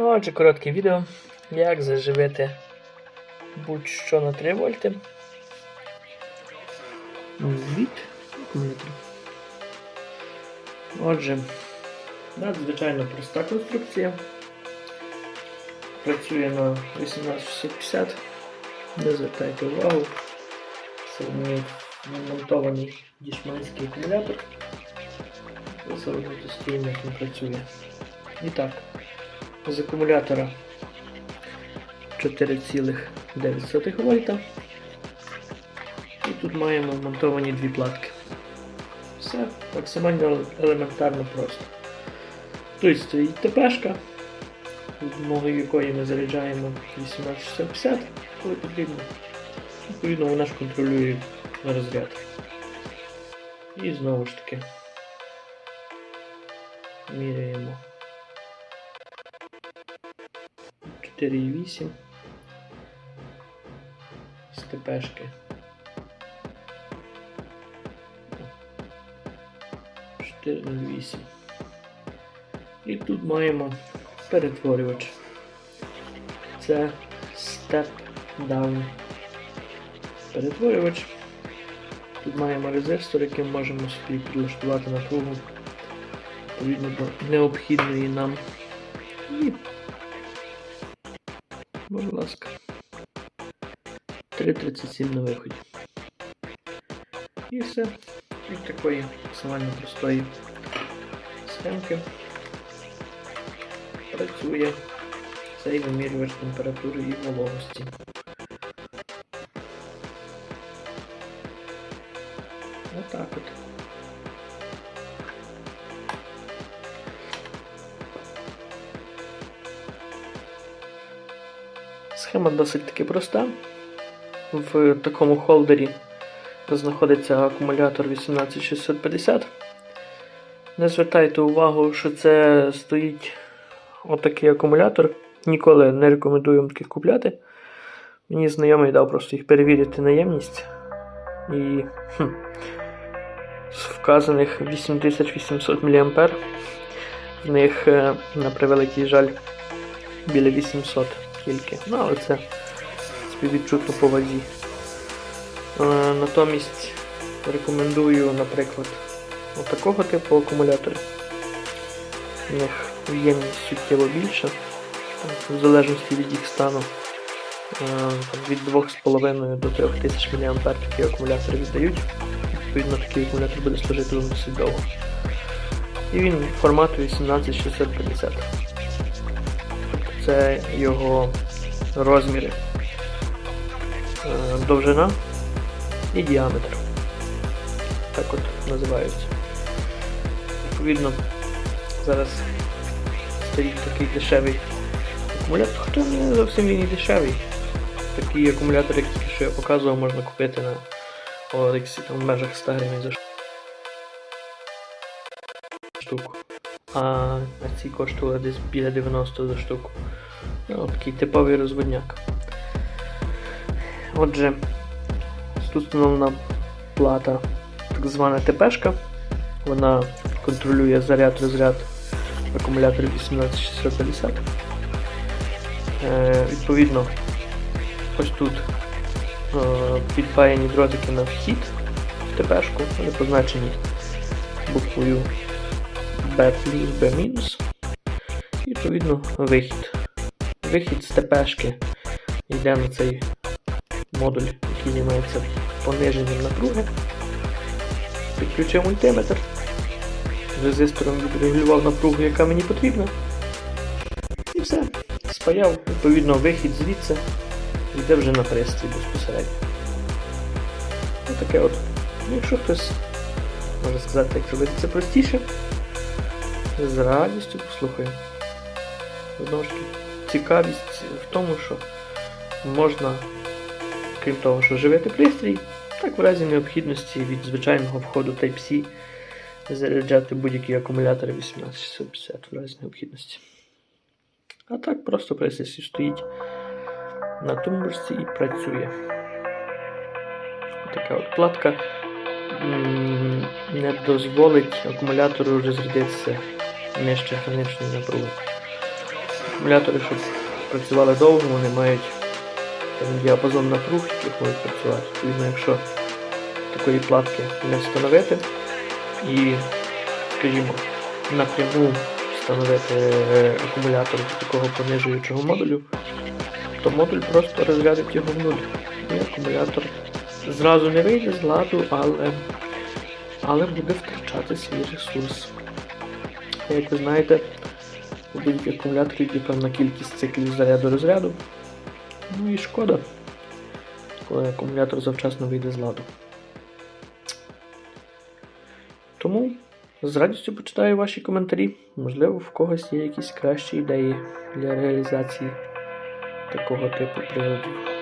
Отже, коротке відео, як заживити будь-що на 3 вольти від акумулятора. Отже, надзвичайно проста конструкція. Працює на 18650. Не звертайте увагу. Це монтований дішманський акумулятор. Як він працює. І так, з акумулятора 4,9 вольта. І тут маємо монтовані дві платки. Все максимально елементарно просто. Тут стоїть ТПшка, допомогою якої ми заряджаємо 18650, коли потрібно. Відповідно, вона ж контролює розряд. І знову ж таки міряємо 4,8 з ТПшки. 4,08. І тут маємо перетворювач. Це Step Down перетворювач. Тут маємо резистор, яким можемо собі підлаштувати напругу відповідно до необхідної нам. І, будь ласка, 3.37 на виході. І все. Від такої максимально простої схемки працює цей вимірювач температури і вологості. Отак от. Схема досить таки проста. В такому холдері знаходиться акумулятор 18650. Не звертайте увагу, що це стоїть отакий акумулятор. Ніколи не рекомендую таких купляти. Мені знайомий дав просто їх перевірити наємність. І хм, з вказаних 8800 мА в них, е, на превеликий жаль, біля 800 тільки. Ну, але це співвідчутно по вазі. Е, Натомість рекомендую, наприклад, отакого типу акумулятори. У них ємність суттєво більша, в залежності від їх стану. Е, Від 2,5 до 3000 мА такі акумулятори віддають. Відповідно, такий акумулятор буде служити досить довго. І він формату 18650. Це його розміри. Е, Довжина і діаметр. Так от називаються. Відповідно, зараз стоїть такий дешевий акумулятор, хоча не зовсім він і дешевий. Такий акумулятор, як тільки що я показував, можна купити на OLX там в межах 100 гривень за штуку. А на коштували десь біля 90 за штуку. Ну, такий типовий розводняк. Отже, тут встановлена плата, так звана ТПшка. Вона контролює заряд-розряд акумуляторів 18650. Е, відповідно, ось тут е, підпаяні дротики на вхід в ТПшку, вони позначені буквою B плюс B мінус. І відповідно вихід. Вихід з ТПшки йде на цей модуль, який займається пониженням напруги. Підключив мультиметр. Резистором відрегулював напругу, яка мені потрібна. І все. Спаяв, відповідно, вихід звідси йде вже на пристрій безпосередньо. Ось таке от. Ну, Якщо хтось може сказати, як зробити це простіше, з радістю послухаю. Знову ж таки, цікавість в тому, що можна, крім того, що живити пристрій, так в разі необхідності від звичайного входу Type-C заряджати будь-які акумулятори 18650 в разі необхідності. А так просто пристрій стоїть на тумбочці і працює. Така от платка не дозволить акумулятору розрядитися нижче граничної напруги. Акумулятори, щоб працювали довго, вони мають діапазон напруг, яких можуть працювати. Відповідно, якщо такої платки не встановити і, скажімо, напряму встановити е, акумулятор такого понижуючого модулю, то модуль просто розрядить його в нуль. І акумулятор зразу не вийде з ладу, але, але буде втрачати свій ресурс. Як ви знаєте, у будь-яких акумуляторів є певна кількість циклів заряду розряду. Ну і шкода, коли акумулятор завчасно вийде з ладу. Тому з радістю почитаю ваші коментарі. Можливо, в когось є якісь кращі ідеї для реалізації такого типу приладів.